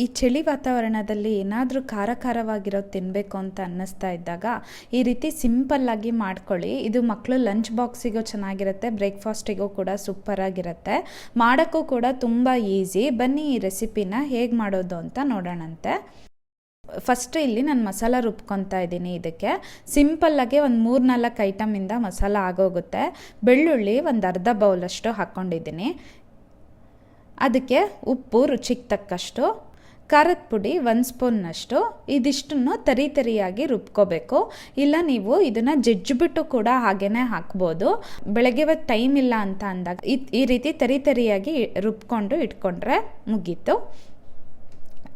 ಈ ಚಳಿ ವಾತಾವರಣದಲ್ಲಿ ಏನಾದರೂ ಖಾರ ಖಾರವಾಗಿರೋ ತಿನ್ನಬೇಕು ಅಂತ ಅನ್ನಿಸ್ತಾ ಇದ್ದಾಗ ಈ ರೀತಿ ಸಿಂಪಲ್ಲಾಗಿ ಮಾಡ್ಕೊಳ್ಳಿ. ಇದು ಮಕ್ಕಳು ಲಂಚ್ ಬಾಕ್ಸಿಗೂ ಚೆನ್ನಾಗಿರುತ್ತೆ, ಬ್ರೇಕ್ಫಾಸ್ಟಿಗೂ ಕೂಡ ಸೂಪರಾಗಿರುತ್ತೆ. ಮಾಡೋಕ್ಕೂ ಕೂಡ ತುಂಬ ಈಸಿ. ಬನ್ನಿ ಈ ರೆಸಿಪಿನ ಹೇಗೆ ಮಾಡೋದು ಅಂತ ನೋಡೋಣಂತೆ. ಫಸ್ಟ್ ಇಲ್ಲಿ ನಾನು ಮಸಾಲ ರುಬ್ಕೊತಾ ಇದ್ದೀನಿ ಇದಕ್ಕೆ. ಸಿಂಪಲ್ಲಾಗಿ ಒಂದು ಮೂರು ನಾಲ್ಕು ಐಟಮಿಂದ ಮಸಾಲ ಆಗೋಗುತ್ತೆ. ಬೆಳ್ಳುಳ್ಳಿ ಒಂದು ಅರ್ಧ ಬೌಲಷ್ಟು ಹಾಕ್ಕೊಂಡಿದ್ದೀನಿ ಅದಕ್ಕೆ ಉಪ್ಪು ರುಚಿಗೆ ತಕ್ಕಷ್ಟು ಖಾರದ ಪುಡಿ ಒಂದು ಸ್ಪೂನ್ನಷ್ಟು ಇದಿಷ್ಟನ್ನು ತರಿ ತರಿಯಾಗಿ ರುಬ್ಕೋಬೇಕು. ಇಲ್ಲ ನೀವು ಇದನ್ನು ಜಜ್ಜಿಬಿಟ್ಟು ಕೂಡ ಹಾಗೇ ಹಾಕ್ಬೋದು. ಬೆಳಗ್ಗೆ ಇವತ್ತು ಟೈಮ್ ಇಲ್ಲ ಅಂತ ಅಂದಾಗ ಈ ರೀತಿ ತರಿ ತರಿಯಾಗಿ ರುಬ್ಕೊಂಡು ಇಟ್ಕೊಂಡ್ರೆ ಮುಗೀತು.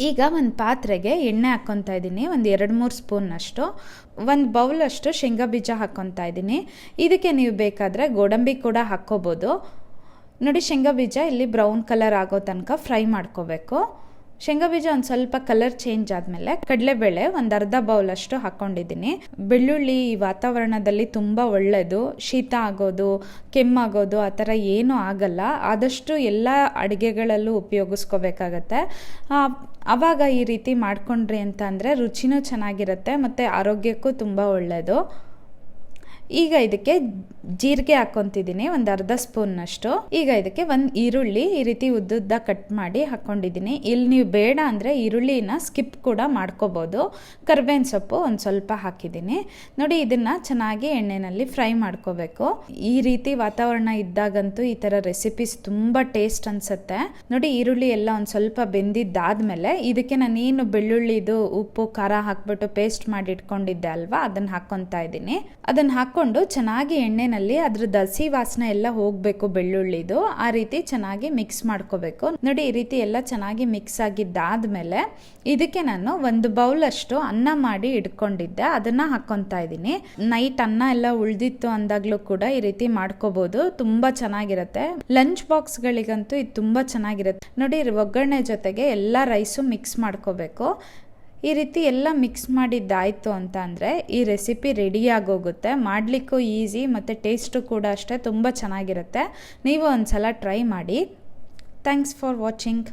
ಈಗ ಒಂದು ಪಾತ್ರೆಗೆ ಎಣ್ಣೆ ಹಾಕ್ಕೊತಾ ಇದ್ದೀನಿ. ಒಂದು ಎರಡು ಮೂರು ಸ್ಪೂನ್ನಷ್ಟು ಒಂದು ಬೌಲಷ್ಟು ಶೇಂಗಾ ಬೀಜ ಹಾಕ್ಕೊತಾ ಇದ್ದೀನಿ. ಇದಕ್ಕೆ ನೀವು ಬೇಕಾದರೆ ಗೋಡಂಬಿ ಕೂಡ ಹಾಕ್ಕೋಬೋದು. ನೋಡಿ ಶೇಂಗಾ ಬೀಜ ಇಲ್ಲಿ ಬ್ರೌನ್ ಕಲರ್ ಆಗೋ ತನಕ ಫ್ರೈ ಮಾಡ್ಕೋಬೇಕು. ಶೇಂಗಾ ಬೀಜ ಒಂದು ಸ್ವಲ್ಪ ಕಲರ್ ಚೇಂಜ್ ಆದಮೇಲೆ ಕಡಲೆಬೇಳೆ ಒಂದು ಅರ್ಧ ಬೌಲ್ ಅಷ್ಟು ಹಾಕ್ಕೊಂಡಿದ್ದೀನಿ ಬೆಳ್ಳುಳ್ಳಿ ಈ ವಾತಾವರಣದಲ್ಲಿ ತುಂಬ ಒಳ್ಳೆಯದು ಶೀತ ಆಗೋದು ಕೆಮ್ಮಾಗೋದು ಆ ಥರ ಏನೂ ಆಗಲ್ಲ. ಆದಷ್ಟು ಎಲ್ಲ ಅಡುಗೆಗಳಲ್ಲೂ ಉಪಯೋಗಿಸ್ಕೋಬೇಕಾಗತ್ತೆ. ಆವಾಗ ಈ ರೀತಿ ಮಾಡ್ಕೊಂಡ್ರಿ ಅಂತ ಅಂದರೆ ರುಚಿನೂ ಚೆನ್ನಾಗಿರುತ್ತೆ, ಮತ್ತು ಆರೋಗ್ಯಕ್ಕೂ ತುಂಬ ಒಳ್ಳೆಯದು ಈಗ ಇದಕ್ಕೆ ಜೀರಿಗೆ ಹಾಕ್ಕೊತಿದ್ದೀನಿ ಒಂದು ಅರ್ಧ ಸ್ಪೂನ್ನಷ್ಟು ಈಗ ಇದಕ್ಕೆ ಒಂದು ಈರುಳ್ಳಿ ಈ ರೀತಿ ಉದ್ದುದ್ದ ಕಟ್ ಮಾಡಿ ಹಾಕ್ಕೊಂಡಿದ್ದೀನಿ ಇಲ್ಲಿ ನೀವು ಬೇಡ ಅಂದರೆ ಈರುಳ್ಳಿನ ಸ್ಕಿಪ್ ಕೂಡ ಮಾಡ್ಕೋಬೋದು. ಕರ್ಬೇವಿನ ಸೊಪ್ಪು ಒಂದು ಸ್ವಲ್ಪ ಹಾಕಿದ್ದೀನಿ. ನೋಡಿ, ಇದನ್ನು ಚೆನ್ನಾಗಿ ಎಣ್ಣೆಯಲ್ಲಿ ಫ್ರೈ ಮಾಡ್ಕೋಬೇಕು. ಈ ರೀತಿ ವಾತಾವರಣ ಇದ್ದಾಗಂತೂ ಈ ಥರ ರೆಸಿಪೀಸ್ ತುಂಬ ಟೇಸ್ಟ್ ಅನಿಸುತ್ತೆ. ನೋಡಿ, ಈರುಳ್ಳಿ ಎಲ್ಲ ಒಂದು ಸ್ವಲ್ಪ ಬೆಂದಿದ್ದಾದಮೇಲೆ ಇದಕ್ಕೆ ನಾನು ಏನು ಬೆಳ್ಳುಳ್ಳಿದು, ಉಪ್ಪು, ಖಾರ ಹಾಕ್ಬಿಟ್ಟು ಪೇಸ್ಟ್ ಮಾಡಿ ಇಟ್ಕೊಂಡಿದ್ದೆ ಅಲ್ವಾ, ಅದನ್ನು ಹಾಕ್ಕೊತಾ ಇದ್ದೀನಿ. ಅದನ್ನು ಹಾಕ್ಕೊಂಡು ಚೆನ್ನಾಗಿ ಎಣ್ಣೆನಲ್ಲಿ ಅದ್ರದ್ದು ಹಸಿ ವಾಸನೆ ಎಲ್ಲ ಹೋಗಬೇಕು ಬೆಳ್ಳುಳ್ಳಿದು, ಆ ರೀತಿ ಚೆನ್ನಾಗಿ ಮಿಕ್ಸ್ ಮಾಡ್ಕೋಬೇಕು. ನೋಡಿ, ಈ ರೀತಿ ಎಲ್ಲ ಚೆನ್ನಾಗಿ ಮಿಕ್ಸ್ ಆಗಿದ್ದಾದ್ಮೇಲೆ ಇದಕ್ಕೆ ನಾನು ಒಂದು ಬೌಲ್ ಅಷ್ಟು ಅನ್ನ ಮಾಡಿ ಇಟ್ಕೊಂಡಿದ್ದೆ. ಅದನ್ನ ಹಾಕ್ಕೊತಾ ಇದ್ದೀನಿ. ನೈಟ್ ಅನ್ನ ಎಲ್ಲ ಉಳ್ದಿತ್ತು ಅಂದಾಗ್ಲೂ ಕೂಡ ಈ ರೀತಿ ಮಾಡ್ಕೋಬಹುದು ತುಂಬಾ ಚೆನ್ನಾಗಿರುತ್ತೆ. ಲಂಚ್ ಬಾಕ್ಸ್ಗಳಿಗಂತೂ ಇದು ತುಂಬಾ ಚೆನ್ನಾಗಿರುತ್ತೆ. ನೋಡಿ ಒಗ್ಗರಣೆ ಜೊತೆಗೆ ಎಲ್ಲ ರೈಸು ಮಿಕ್ಸ್ ಮಾಡ್ಕೋಬೇಕು. ಈ ರೀತಿ ಎಲ್ಲ ಮಿಕ್ಸ್ ಮಾಡಿದ್ದಾಯಿತು ಅಂತ ಅಂದರೆ ಈ ರೆಸಿಪಿ ರೆಡಿಯಾಗೋಗುತ್ತೆ ಮಾಡಲಿಕ್ಕೂ ಈಸಿ ಮತ್ತು ಟೇಸ್ಟು ಕೂಡ ಅಷ್ಟೇ ತುಂಬ ಚೆನ್ನಾಗಿರುತ್ತೆ. ನೀವು ಒಂದು ಸಲ ಟ್ರೈ ಮಾಡಿ. Thanks for watching